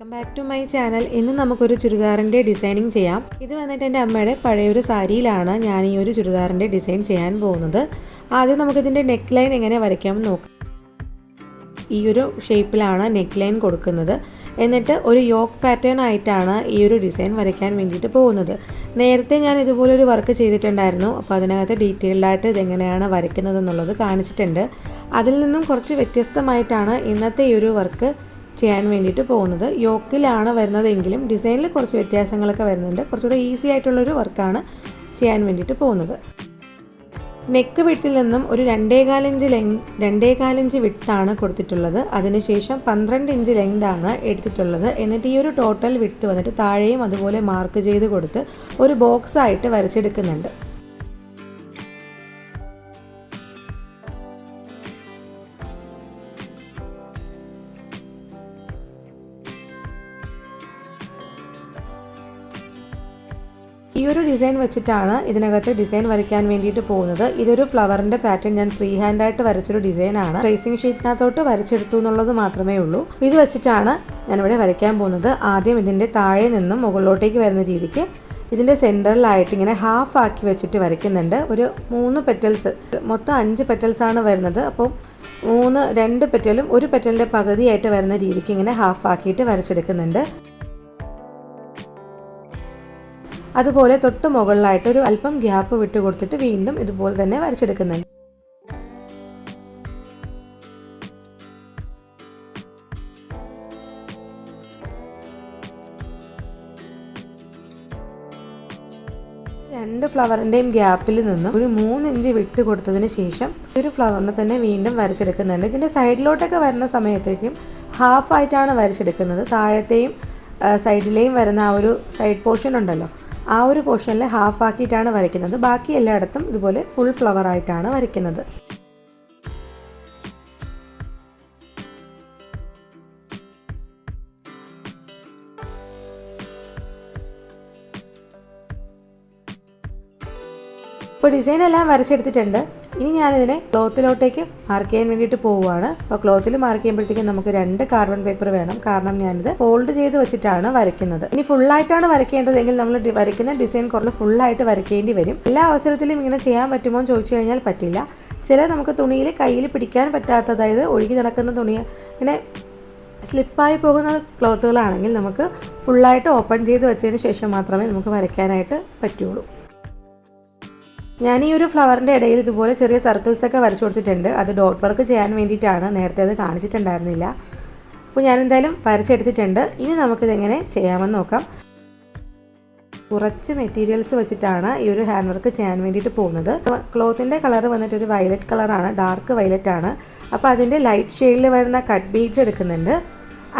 Welcome back to my channel ഇന്ന് നമുക്കൊരു ചുരിദാറിന്റെ designing ചെയ്യാം. ഇത് വന്നിട്ട് എന്റെ അമ്മയുടെ പഴയൊരു സാരിയിലാണ് ഞാൻ ഈ ഒരു ചുരിദാറിന്റെ ഡിസൈൻ ചെയ്യാൻ പോകുന്നത്. ആദ്യം നമുക്കിതിന്റെ നെക്ക് ലൈൻ എങ്ങനെ വരയ്ക്കാമെന്ന് നോക്കാം. ഈ ഒരു ഷേപ്പിലാണ് നെക്ക് ലൈൻ കൊടുക്കുന്നത്. എന്നിട്ട് ഒരു യോക്ക് പാറ്റേൺ ആയിട്ടാണ് ഈ ഒരു ഡിസൈൻ വരയ്ക്കാൻ വേണ്ടിയിട്ട് പോകുന്നത്. നേരത്തെ ഞാൻ ഇതുപോലൊരു വർക്ക് ചെയ്തിട്ടുണ്ടായിരുന്നു. അപ്പോൾ അതിനകത്ത് ഡീറ്റെയിൽഡ് ആയിട്ട് ഇതെങ്ങനെയാണ് വരയ്ക്കുന്നത് എന്നുള്ളത് കാണിച്ചിട്ടുണ്ട്. അതിൽ നിന്നും കുറച്ച് വ്യത്യസ്തമായിട്ടാണ് ഇന്നത്തെ ഈ ഒരു വർക്ക് ചെയ്യാൻ വേണ്ടിയിട്ട് പോകുന്നത്. യോക്കിലാണ് വരുന്നതെങ്കിലും ഡിസൈനിൽ കുറച്ച് വ്യത്യാസങ്ങളൊക്കെ വരുന്നുണ്ട്. കുറച്ചുകൂടെ ഈസി ആയിട്ടുള്ളൊരു വർക്കാണ് ചെയ്യാൻ വേണ്ടിയിട്ട് പോകുന്നത്. നെക്ക് വിട്ടിൽ നിന്നും ഒരു രണ്ടേകാലിഞ്ച് ലെങ് രണ്ടേകാലിഞ്ച് വിട്ടാണ് കൊടുത്തിട്ടുള്ളത്. അതിനുശേഷം പന്ത്രണ്ട് ഇഞ്ച് ലെങ്ത് ആണ് എടുത്തിട്ടുള്ളത്. എന്നിട്ട് ഈ ഒരു ടോട്ടൽ വിട്ട് വന്നിട്ട് താഴെയും അതുപോലെ മാർക്ക് ചെയ്ത് കൊടുത്ത് ഒരു ബോക്സായിട്ട് വരച്ചെടുക്കുന്നുണ്ട്. ഒരു ഡിസൈൻ വെച്ചിട്ടാണ് ഇതിനകത്ത് ഡിസൈൻ വരയ്ക്കാൻ വേണ്ടിയിട്ട് പോകുന്നത്. ഇതൊരു ഫ്ലവറിന്റെ പാറ്റേൺ. ഞാൻ ഫ്രീ ഹാൻഡ് ആയിട്ട് വരച്ചൊരു ഡിസൈനാണ്. ട്രേസിംഗ് ഷീറ്റിനകത്തോട്ട് വരച്ചെടുത്തു എന്നുള്ളത് മാത്രമേ ഉള്ളൂ. ഇത് വെച്ചിട്ടാണ് ഞാനിവിടെ വരയ്ക്കാൻ പോകുന്നത്. ആദ്യം ഇതിന്റെ താഴെ നിന്നും മുകളിലോട്ടേക്ക് വരുന്ന രീതിക്ക് ഇതിന്റെ സെന്ററിലായിട്ട് ഇങ്ങനെ ഹാഫ് ആക്കി വെച്ചിട്ട് വരയ്ക്കുന്നുണ്ട്. ഒരു മൂന്ന് പെറ്റൽസ് മൊത്തം അഞ്ച് പെറ്റൽസ് ആണ് വരുന്നത്. അപ്പോൾ മൂന്ന് രണ്ട് പെറ്റലും ഒരു പെറ്റലിന്റെ പകുതിയായിട്ട് വരുന്ന രീതിക്ക് ഇങ്ങനെ ഹാഫ് ആക്കിയിട്ട് വരച്ചെടുക്കുന്നുണ്ട്. അതുപോലെ തൊട്ട് മുകളിലായിട്ട് ഒരു അല്പം ഗ്യാപ്പ് വിട്ട് കൊടുത്തിട്ട് വീണ്ടും ഇതുപോലെ തന്നെ വരച്ചെടുക്കുന്നുണ്ട്. രണ്ട് ഫ്ലവറിന്റെയും ഗ്യാപ്പിൽ നിന്ന് ഒരു മൂന്ന് ഇഞ്ച് വിട്ട് കൊടുത്തതിന് ശേഷം ഒരു ഫ്ലവറിനെ തന്നെ വീണ്ടും വരച്ചെടുക്കുന്നുണ്ട്. ഇതിന്റെ സൈഡിലോട്ടൊക്കെ വരുന്ന സമയത്തേക്കും ഹാഫ് ആയിട്ടാണ് വരച്ചെടുക്കുന്നത്. താഴത്തെയും സൈഡിലെയും വരുന്ന ആ ഒരു സൈഡ് പോർഷൻ ഉണ്ടല്ലോ. ആ ഒരു പോർഷനിൽ ഹാഫ് ആക്കിയിട്ടാണ് വരയ്ക്കുന്നത്. ബാക്കി എല്ലായിടത്തും ഇതുപോലെ ഫുൾ ഫ്ലവർ ആയിട്ടാണ് വരയ്ക്കുന്നത്. ഇപ്പോൾ ഡിസൈൻ എല്ലാം വരച്ചെടുത്തിട്ടുണ്ട്. ഇനി ഞാനിതിനെ ക്ലോത്തിലോട്ടേക്ക് മാർക്ക് ചെയ്യാൻ വേണ്ടിയിട്ട് പോവുകയാണ്. അപ്പോൾ ക്ലോത്തിൽ മാർക്ക് ചെയ്യുമ്പോഴത്തേക്കും നമുക്ക് രണ്ട് കാർബൺ പേപ്പർ വേണം. കാരണം ഞാനിത് ഫോൾഡ് ചെയ്ത് വെച്ചിട്ടാണ് വരയ്ക്കുന്നത്. ഇനി ഫുള്ളായിട്ടാണ് വരയ്ക്കേണ്ടതെങ്കിൽ നമ്മൾ വരയ്ക്കുന്ന ഡിസൈൻ കുറച്ച് ഫുള്ളായിട്ട് വരയ്ക്കേണ്ടി വരും. എല്ലാ അവസരത്തിലും ഇങ്ങനെ ചെയ്യാൻ പറ്റുമോ എന്ന് ചോദിച്ചു കഴിഞ്ഞാൽ പറ്റില്ല. ചില നമുക്ക് തുണിയിൽ കയ്യിൽ പിടിക്കാൻ പറ്റാത്ത അതായത് ഒഴുകി നടക്കുന്ന തുണി ഇങ്ങനെ സ്ലിപ്പായി പോകുന്ന ക്ലോത്തുകളാണെങ്കിൽ നമുക്ക് ഫുള്ളായിട്ട് ഓപ്പൺ ചെയ്ത് വെച്ചതിന് ശേഷം മാത്രമേ നമുക്ക് വരയ്ക്കാനായിട്ട് പറ്റുള്ളൂ. ഞാൻ ഈ ഒരു ഫ്ലവറിന്റെ ഇടയിൽ ഇതുപോലെ ചെറിയ സർക്കിൾസ് ഒക്കെ വരച്ചു കൊടുത്തിട്ടുണ്ട്. അത് ഡോട്ട് വർക്ക് ചെയ്യാൻ വേണ്ടിയിട്ടാണ് നേരത്തെ അത് കാണിച്ചിട്ടുണ്ടായിരുന്നില്ല. അപ്പോൾ ഞാൻ എന്തായാലും വരച്ചെടുത്തിട്ടുണ്ട്. ഇനി നമുക്കിതെങ്ങനെ ചെയ്യാമെന്ന് നോക്കാം. കുറച്ച് മെറ്റീരിയൽസ് വെച്ചിട്ടാണ് ഈ ഒരു ഹാൻഡ് വർക്ക് ചെയ്യാൻ വേണ്ടിയിട്ട് പോകുന്നത്. ക്ലോത്തിന്റെ കളർ വന്നിട്ട് ഒരു വയലറ്റ് കളറാണ് ഡാർക്ക് വയലറ്റ് ആണ്. അപ്പോൾ അതിന്റെ ലൈറ്റ് ഷെയ്ഡിൽ വരുന്ന കട്ട് ബീഡ്സ് എടുക്കുന്നുണ്ട്.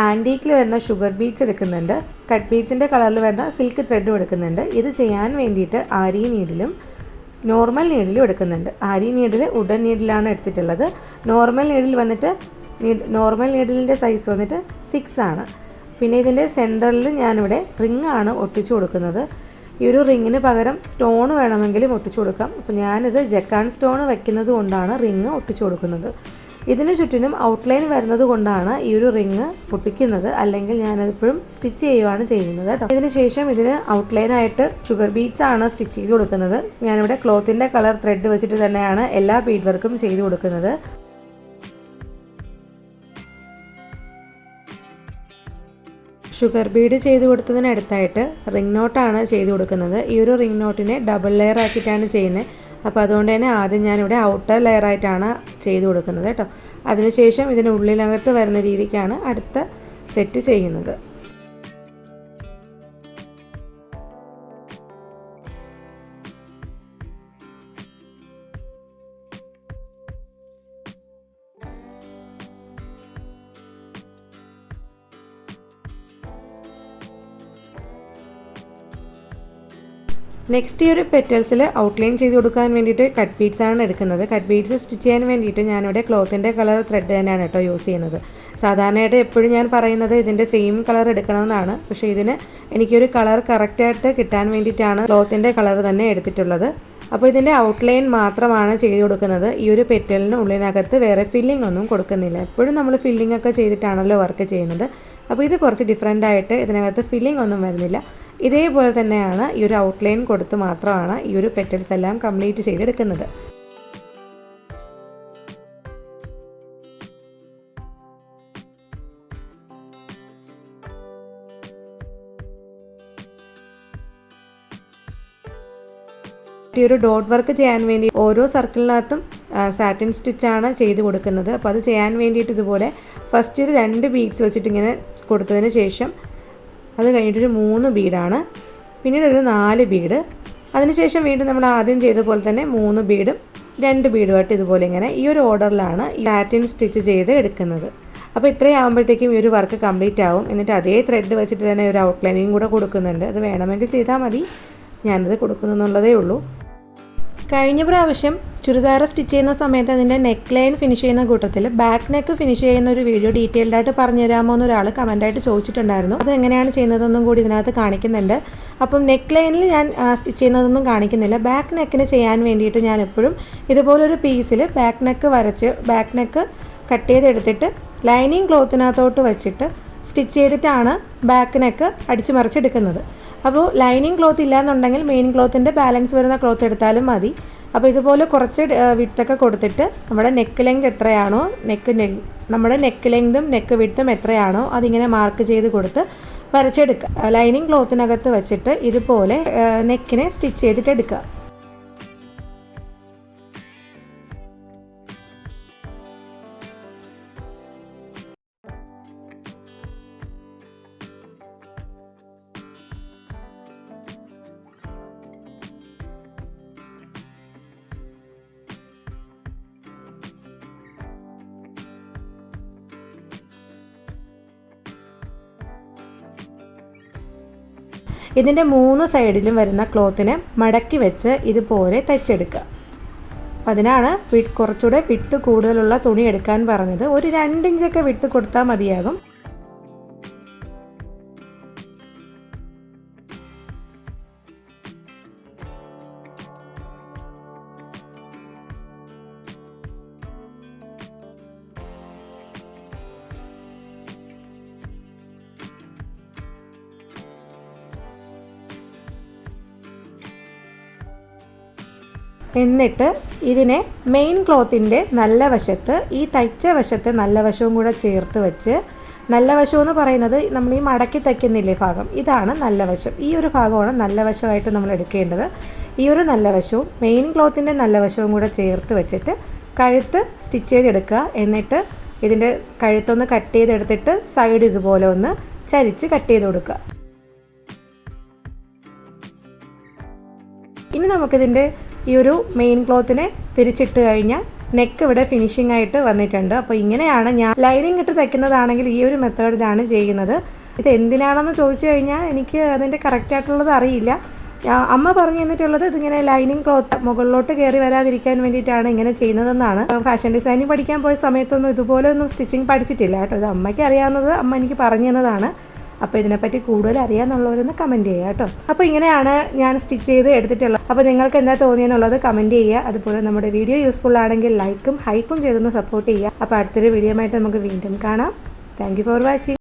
ആന്റീക്കിൽ വരുന്ന ഷുഗർ ബീഡ്സ് എടുക്കുന്നുണ്ട്. കട്ട് ബീഡ്സിന്റെ കളറിൽ വരുന്ന സിൽക്ക് ത്രെഡും എടുക്കുന്നുണ്ട്. ഇത് ചെയ്യാൻ വേണ്ടിയിട്ട് ആരി നീഡിലും നോർമൽ നീഡിൽ എടുക്കുന്നുണ്ട്. ആരി നീഡിൽ ഉഡൻ നീഡിലാണ് എടുത്തിട്ടുള്ളത്. നോർമൽ നീഡിൽ വന്നിട്ട് നോർമൽ നീഡിലിന്റെ സൈസ് വന്നിട്ട് സിക്സ് ആണ്. പിന്നെ ഇതിന്റെ സെന്ററിൽ ഞാനിവിടെ റിങ് ആണ് ഒട്ടിച്ചു കൊടുക്കുന്നത്. ഈ ഒരു റിങ്ങിന് പകരം സ്റ്റോൺ വേണമെങ്കിലും ഒട്ടിച്ചു കൊടുക്കാം. അപ്പോൾ ഞാനിത് ജക്കാൻ സ്റ്റോൺ വയ്ക്കുന്നത് കൊണ്ടാണ് റിങ് ഒട്ടിച്ചു കൊടുക്കുന്നത്. ഇതിന് ചുറ്റിനും ഔട്ട്ലൈൻ വരുന്നത് കൊണ്ടാണ് ഈ ഒരു റിങ് പൊട്ടിക്കുന്നത്. അല്ലെങ്കിൽ ഞാനതെപ്പോഴും സ്റ്റിച്ച് ചെയ്യുവാണ് ചെയ്യുന്നത് കേട്ടോ ഇതിന് ശേഷം ഇതിന് ഔട്ട്ലൈൻ ആയിട്ട് ഷുഗർ ബീഡ്സ് ആണ് സ്റ്റിച്ച് ചെയ്ത് കൊടുക്കുന്നത്. ഞാനിവിടെ ക്ലോത്തിന്റെ കളർ ത്രെഡ് വെച്ചിട്ട് തന്നെയാണ് എല്ലാ ബീഡ് വർക്കും ചെയ്ത് കൊടുക്കുന്നത്. ഷുഗർ ബീഡ് ചെയ്ത് കൊടുത്തതിനടുത്തായിട്ട് റിംഗ് നോട്ടാണ് ചെയ്ത് കൊടുക്കുന്നത്. ഈ ഒരു റിംഗ് നോട്ടിനെ ഡബിൾ ലെയർ ആക്കിയിട്ടാണ് ചെയ്യുന്നത്. അപ്പോൾ അതുകൊണ്ട് തന്നെ ആദ്യം ഞാനിവിടെ ഔട്ടർ ലെയറായിട്ടാണ് ചെയ്ത് കൊടുക്കുന്നത് കേട്ടോ. അതിനുശേഷം ഇതിന് ഉള്ളിനകത്ത് വരുന്ന രീതിക്കാണ് അടുത്ത സെറ്റ് ചെയ്യുന്നത്. നെക്സ്റ്റ് ഈ ഒരു പെറ്റൽസിൽ ഔട്ട്ലൈൻ ചെയ്ത് കൊടുക്കാൻ വേണ്ടിയിട്ട് കട്ട് ബീഡ്സ് ആണ് എടുക്കുന്നത്. കട്ട് ബീഡ്സ് സ്റ്റിച്ച് ചെയ്യാൻ വേണ്ടിയിട്ട് ഞാനിവിടെ ക്ലോത്തിന്റെ കളർ ത്രെഡ് തന്നെയാണ് കേട്ടോ യൂസ് ചെയ്യുന്നത്. സാധാരണയായിട്ട് എപ്പോഴും ഞാൻ പറയുന്നത് ഇതിന്റെ സെയിം കളർ എടുക്കണമെന്നാണ്. പക്ഷേ ഇതിന് എനിക്കൊരു കളർ കറക്റ്റായിട്ട് കിട്ടാൻ വേണ്ടിയിട്ടാണ് ക്ലോത്തിന്റെ കളർ തന്നെ എടുത്തിട്ടുള്ളത്. അപ്പോൾ ഇതിന്റെ ഔട്ട്ലൈൻ മാത്രമാണ് ചെയ്ത് കൊടുക്കുന്നത്. ഈ ഒരു പെറ്റലിന് ഉള്ളിനകത്ത് വേറെ ഫില്ലിംഗ് ഒന്നും കൊടുക്കുന്നില്ല. എപ്പോഴും നമ്മൾ ഫില്ലിംഗ് ഒക്കെ ചെയ്തിട്ടാണല്ലോ വർക്ക് ചെയ്യുന്നത്. അപ്പോൾ ഇത് കുറച്ച് ഡിഫറെന്റ് ആയിട്ട് ഇതിനകത്ത് ഫില്ലിംഗ് ഒന്നും വരുന്നില്ല. ഇതേപോലെ തന്നെയാണ് ഈ ഒരു ഔട്ട്ലൈൻ കൊടുത്ത് മാത്രമാണ് ഈ ഒരു പെറ്റൽസ് എല്ലാം കംപ്ലീറ്റ് ചെയ്തെടുക്കുന്നത്. ഈ ഒരു ഡോട്ട് വർക്ക് ചെയ്യാൻ വേണ്ടി ഓരോ സർക്കിളിനകത്തും സാറ്റിൻ സ്റ്റിച്ചാണ് ചെയ്ത് കൊടുക്കുന്നത്. അപ്പോൾ അത് ചെയ്യാൻ വേണ്ടിയിട്ട് ഇതുപോലെ ഫസ്റ്റ് രണ്ട് ബീഡ്സ് വെച്ചിട്ട് ഇങ്ങനെ കൊടുത്തതിന് ശേഷം അത് കഴിഞ്ഞിട്ടൊരു മൂന്ന് ബീഡാണ്. പിന്നീട് ഒരു നാല് ബീഡ്. അതിനുശേഷം വീണ്ടും നമ്മൾ ആദ്യം ചെയ്ത പോലെ തന്നെ മൂന്ന് ബീഡും രണ്ട് ബീഡുമായിട്ട് ഇതുപോലെ ഇങ്ങനെ ഈ ഒരു ഓർഡറിലാണ് ഈ പാറ്റേൺ സ്റ്റിച്ച് ചെയ്ത് എടുക്കുന്നത്. അപ്പോൾ ഇത്രയും ആകുമ്പോഴത്തേക്കും ഈ ഒരു വർക്ക് കംപ്ലീറ്റ് ആവും. എന്നിട്ട് അതേ ത്രെഡ് വെച്ചിട്ട് തന്നെ ഒരു ഔട്ട്ലൈനിങ് കൂടെ കൊടുക്കുന്നുണ്ട്. അത് വേണമെങ്കിൽ ചെയ്താൽ മതി. ഞാനത് കൊടുക്കുന്നു എന്നുള്ളതേ ഉള്ളൂ. കഴിഞ്ഞ പ്രാവശ്യം ചുരിദാർ സ്റ്റിച്ച് ചെയ്യുന്ന സമയത്ത് അതിന്റെ നെക്ക് ലൈൻ ഫിനിഷ് ചെയ്യുന്ന കൂട്ടത്തിൽ ബാക്ക് നെക്ക് ഫിനിഷ് ചെയ്യുന്ന ഒരു വീഡിയോ ഡീറ്റെയിൽഡ് ആയിട്ട് പറഞ്ഞു തരാമോ എന്ന് ഒരാൾ ചോദിച്ചിട്ടുണ്ടായിരുന്നു. അത് എങ്ങനെയാണ് ചെയ്യുന്നതെന്നും കൂടി ഇതിനകത്ത് കാണിക്കുന്നുണ്ട്. അപ്പം നെക്ക് ലൈനിൽ ഞാൻ സ്റ്റിച്ച് ചെയ്യുന്നതൊന്നും കാണിക്കുന്നില്ല. ബാക്ക് നെക്കിന് ചെയ്യാൻ വേണ്ടിയിട്ട് ഞാൻ എപ്പോഴും ഇതുപോലൊരു പീസിൽ ബാക്ക് നെക്ക് വരച്ച് ബാക്ക് നെക്ക് കട്ട് ചെയ്തെടുത്തിട്ട് ലൈനിങ് ക്ലോത്തിനകത്തോട്ട് വെച്ചിട്ട് സ്റ്റിച്ച് ചെയ്തിട്ടാണ് ബാക്ക് നെക്ക് അടിച്ച് മറിച്ചെടുക്കുന്നത്. അപ്പോൾ ലൈനിങ് ക്ലോത്ത് ഇല്ലയെന്നുണ്ടെങ്കിൽ മെയിൻ ക്ലോത്തിന്റെ ബാലൻസ് വരുന്ന ക്ലോത്ത് എടുത്താലും മതി. അപ്പോൾ ഇതുപോലെ കുറച്ച് വിട്ടൊക്കെ കൊടുത്തിട്ട് നമ്മുടെ നെക്ക് ലെങ്ത് എത്രയാണോ നെക്ക് നമ്മുടെ നെക്ക് ലെങ്തും നെക്ക് വിട്ടും എത്രയാണോ അതിങ്ങനെ മാർക്ക് ചെയ്ത് കൊടുത്ത് വരച്ചെടുക്കുക ലൈനിങ് ക്ലോത്തിനകത്ത് വെച്ചിട്ട് ഇതുപോലെ നെക്കിനെ സ്റ്റിച്ച് ചെയ്തിട്ട് എടുക്കുക ഇതിന്റെ മൂന്ന് സൈഡിലും വരുന്ന ക്ലോത്തിനെ മടക്കി വെച്ച് ഇതുപോലെ തയ്ച്ചെടുക്കുക. അപ്പം അതിനാണ് കുറച്ചുകൂടെ വിട്ട് കൂടുതലുള്ള തുണി എടുക്കാൻ പറഞ്ഞത്. ഒരു രണ്ടിഞ്ചൊക്കെ വിട്ട് കൊടുത്താൽ മതിയാകും. എന്നിട്ട് ഇതിനെ മെയിൻ ക്ലോത്തിന്റെ നല്ല വശത്ത് ഈ തയ്ച്ച വശത്തെ നല്ല വശവും കൂടെ ചേർത്ത് വെച്ച് നല്ല വശം എന്ന് പറയുന്നത് നമ്മൾ ഈ മടക്കി തയ്ക്കുന്നില്ലേ ഭാഗം? ഇതാണ് നല്ല വശം. ഈ ഒരു ഭാഗമാണ് നല്ല വശമായിട്ട് നമ്മൾ എടുക്കേണ്ടത്. ഈ ഒരു നല്ല വശവും മെയിൻ ക്ലോത്തിന്റെ നല്ല വശവും കൂടെ ചേർത്ത് വെച്ചിട്ട് കഴുത്ത് സ്റ്റിച്ച് ചെയ്തെടുക്കുക. എന്നിട്ട് ഇതിന്റെ കഴുത്തൊന്ന് കട്ട് ചെയ്തെടുത്തിട്ട് സൈഡ് ഇതുപോലെ ഒന്ന് ചരിച്ച് കട്ട് ചെയ്ത് കൊടുക്കുക. ഇനി നമുക്കിതിന്റെ ഈ ഒരു മെയിൻ ക്ലോത്തിനെ തിരിച്ചിട്ട് കഴിഞ്ഞാൽ നെക്ക് ഇവിടെ ഫിനിഷിംഗ് ആയിട്ട് വന്നിട്ടുണ്ട്. അപ്പോൾ ഇങ്ങനെയാണ് ഞാൻ ലൈനിങ് ഇട്ട് തയ്ക്കുന്നതാണെങ്കിൽ ഈ ഒരു മെത്തേഡിലാണ് ചെയ്യുന്നത്. ഇത് എന്തിനാണെന്ന് ചോദിച്ചു കഴിഞ്ഞാൽ എനിക്ക് അതിന്റെ കറക്റ്റായിട്ടുള്ളത് അറിയില്ല. അമ്മ പറഞ്ഞു തന്നിട്ടുള്ളത് ഇതിങ്ങനെ ലൈനിങ് ക്ലോത്ത് മുകളിലോട്ട് കയറി വരാതിരിക്കാൻ വേണ്ടിയിട്ടാണ് ഇങ്ങനെ ചെയ്യുന്നതെന്നാണ്. ഫാഷൻ ഡിസൈനിങ് പഠിക്കാൻ പോയ സമയത്തൊന്നും ഇതുപോലെ ഒന്നും സ്റ്റിച്ചിങ് പഠിച്ചിട്ടില്ല കേട്ടോ. ഇത് അമ്മയ്ക്ക് അറിയാവുന്നത് അമ്മ എനിക്ക് പറഞ്ഞു തന്നതാണ്. അപ്പോൾ ഇതിനെപ്പറ്റി കൂടുതൽ അറിയാമെന്നുള്ളവരൊന്ന് കമന്റ് ചെയ്യുക കേട്ടോ. അപ്പോൾ ഇങ്ങനെയാണ് ഞാൻ സ്റ്റിച്ച് ചെയ്ത് എടുത്തിട്ടുള്ളത്. അപ്പോൾ നിങ്ങൾക്ക് എന്താ തോന്നിയെന്നുള്ളത് കമന്റ് ചെയ്യുക. അതുപോലെ നമ്മുടെ വീഡിയോ യൂസ്ഫുൾ ആണെങ്കിൽ ലൈക്കും ഹൈപ്പും ചെയ്തൊന്ന് സപ്പോർട്ട് ചെയ്യുക. അപ്പോൾ അടുത്തൊരു വീഡിയോ ആയിട്ട് നമുക്ക് വീണ്ടും കാണാം. Thank for watching